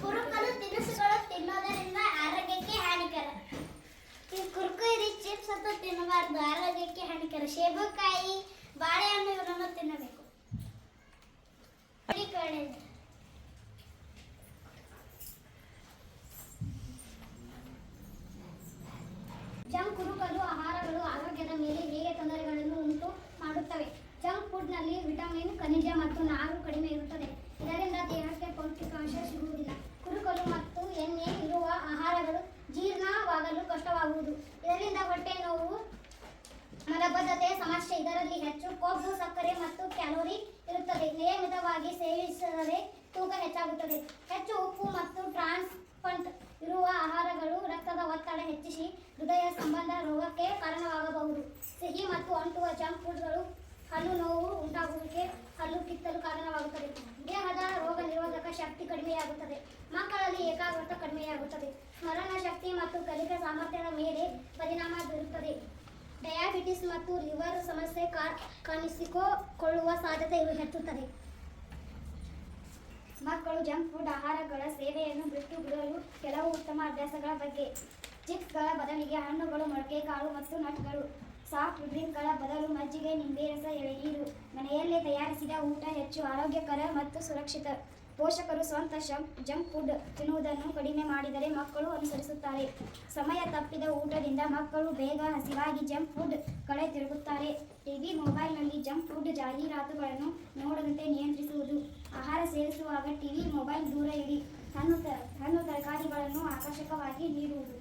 ಕುರುಕಲು ತಿನಿಸುಗಳು ತಿನ್ನೋದರಿಂದ ಆರೋಗ್ಯಕ್ಕೆ ಹಾನಿಕರ. ಕುರ್ಕುರಿ ಚಿಪ್ಸ್ ಅಂತ ತಿನ್ನಬಾರ್ದು, ಆರೋಗ್ಯಕ್ಕೆ ಹಾನಿಕರ. ಸೇಬುಕಾಯಿ, ಬಾಳೆಹಣ್ಣು, ಇವರನ್ನು ತಿನ್ನಬೇಕು. ಜಂಕ್ ಕುರುಕಲು ಆಹಾರಗಳು ಆರೋಗ್ಯದ ಮೇಲೆ ಹೇಗೆ ತೊಂದರೆಗಳನ್ನು ಉಂಟು ಮಾಡುತ್ತವೆ? ಜಂಕ್ ಫುಡ್ನಲ್ಲಿ ವಿಟಮಿನ್, ಖನಿಜ ಮತ್ತು ನಾರು ಕಡಿಮೆ ಇರುತ್ತದೆ. ಇದರಿಂದ ದೇಹಕ್ಕೆ ಪೌಷ್ಟಿಕಾಂಶ ಸಿಗುವುದಿಲ್ಲ ಕುರುಕಲು ಮತ್ತು ಎಣ್ಣೆ ಇರುವ ಆಹಾರಗಳು ಕಷ್ಟವಾಗುವುದು ಇದರಿಂದ ಹೊಟ್ಟೆ ನೋವು, ಮಲಬದ್ಧತೆ ಸಮಸ್ಯೆ ಇದರಲ್ಲಿ ಹೆಚ್ಚು. ಕೊಬ್ಬು, ಸಕ್ಕರೆ ಮತ್ತು ಕ್ಯಾಲೋರಿ ಇರುತ್ತದೆ. ನಿಯಮಿತವಾಗಿ ಸೇವಿಸಿದರೆ ತೂಕ ಹೆಚ್ಚಾಗುತ್ತದೆ. ಹೆಚ್ಚು ಉಪ್ಪು ಮತ್ತು ಟ್ರಾನ್ಸ್ ಪಂಟ್ ಇರುವ ಆಹಾರಗಳು ರಕ್ತದ ಒತ್ತಡ ಹೆಚ್ಚಿಸಿ ಹೃದಯ ಸಂಬಂಧ ರೋಗಕ್ಕೆ ಕಾರಣವಾಗಬಹುದು. ಸಿಹಿ ಮತ್ತು ಅಂಟುವ ಜಂಕ್ ಫುಡ್ಗಳು ಹಲ್ಲು ನೋವು ಉಂಟಾಗುವಿಕೆ, ಹಲ್ಲು ಕಿತ್ತಲು ಕಾರಣವಾಗುತ್ತದೆ. ದೇಹದ ಕಡಿಮೆಯಾಗುತ್ತದೆ ಮಕ್ಕಳಲ್ಲಿ ಏಕಾಗ್ರತೆ ಕಡಿಮೆಯಾಗುತ್ತದೆ. ಸ್ಮರಣ ಶಕ್ತಿ ಮತ್ತು ಕಲಿಕೆ ಸಾಮರ್ಥ್ಯದ ಮೇಲೆ ಪರಿಣಾಮ ಬೀರುತ್ತದೆ. ಡಯಾಬಿಟಿಸ್ ಮತ್ತು ಲಿವರ್ ಸಮಸ್ಯೆ ಕಾಣಿಸಿಕೊಳ್ಳುವ ಸಾಧ್ಯತೆ ಹೆಚ್ಚುತ್ತದೆ. ಮಕ್ಕಳು ಜಂಕ್ ಫುಡ್ ಆಹಾರಗಳ ಸೇವೆಯನ್ನು ಬಿಟ್ಟು ಬಿಡಲು ಕೆಲವು ಉತ್ತಮ ಅಭ್ಯಾಸಗಳ ಬಗ್ಗೆ. ಚಿಪ್ಸ್ಗಳ ಬದಲಿಗೆ ಹಣ್ಣುಗಳು ಮೊಳಕೆ ಕಾಳು ಮತ್ತು ನಟ್ಗಳು ಸಾಫ್ಟ್ ಡ್ರಿಂಕ್ಗಳ ಬದಲು ಮಜ್ಜಿಗೆ, ನಿಂಬೆ, ರಸ, ಎಳೆನೀರು. ಮನೆಯಲ್ಲೇ ತಯಾರಿಸಿದ ಊಟ ಹೆಚ್ಚು ಆರೋಗ್ಯಕರ ಮತ್ತು ಸುರಕ್ಷಿತ. ಪೋಷಕರು ಸ್ವಂತ ಜಂಕ್ ಫುಡ್ ತಿನ್ನುವುದನ್ನು ಕಡಿಮೆ ಮಾಡಿದರೆ ಮಕ್ಕಳು ಅನುಸರಿಸುತ್ತಾರೆ. ಸಮಯ ತಪ್ಪಿದ ಊಟದಿಂದ ಮಕ್ಕಳು ಬೇಗ ಹಸಿವಾಗಿ ಜಂಕ್ ಫುಡ್ ಕಡೆ ತಿರುಗುತ್ತಾರೆ. ಟಿವಿ ಮೊಬೈಲ್ನಲ್ಲಿ ಜಂಕ್ ಫುಡ್ ಜಾಹೀರಾತುಗಳನ್ನು ನೋಡದಂತೆ ನಿಯಂತ್ರಿಸುವುದು. ಆಹಾರ ಸೇವಿಸುವಾಗ ಟಿವಿ ಮೊಬೈಲ್ ದೂರ ಇಡಿ. ಹಣ್ಣು ಹಣ್ಣು ತರಕಾರಿಗಳನ್ನು ಆಕರ್ಷಕವಾಗಿ ನೀಡುವುದು.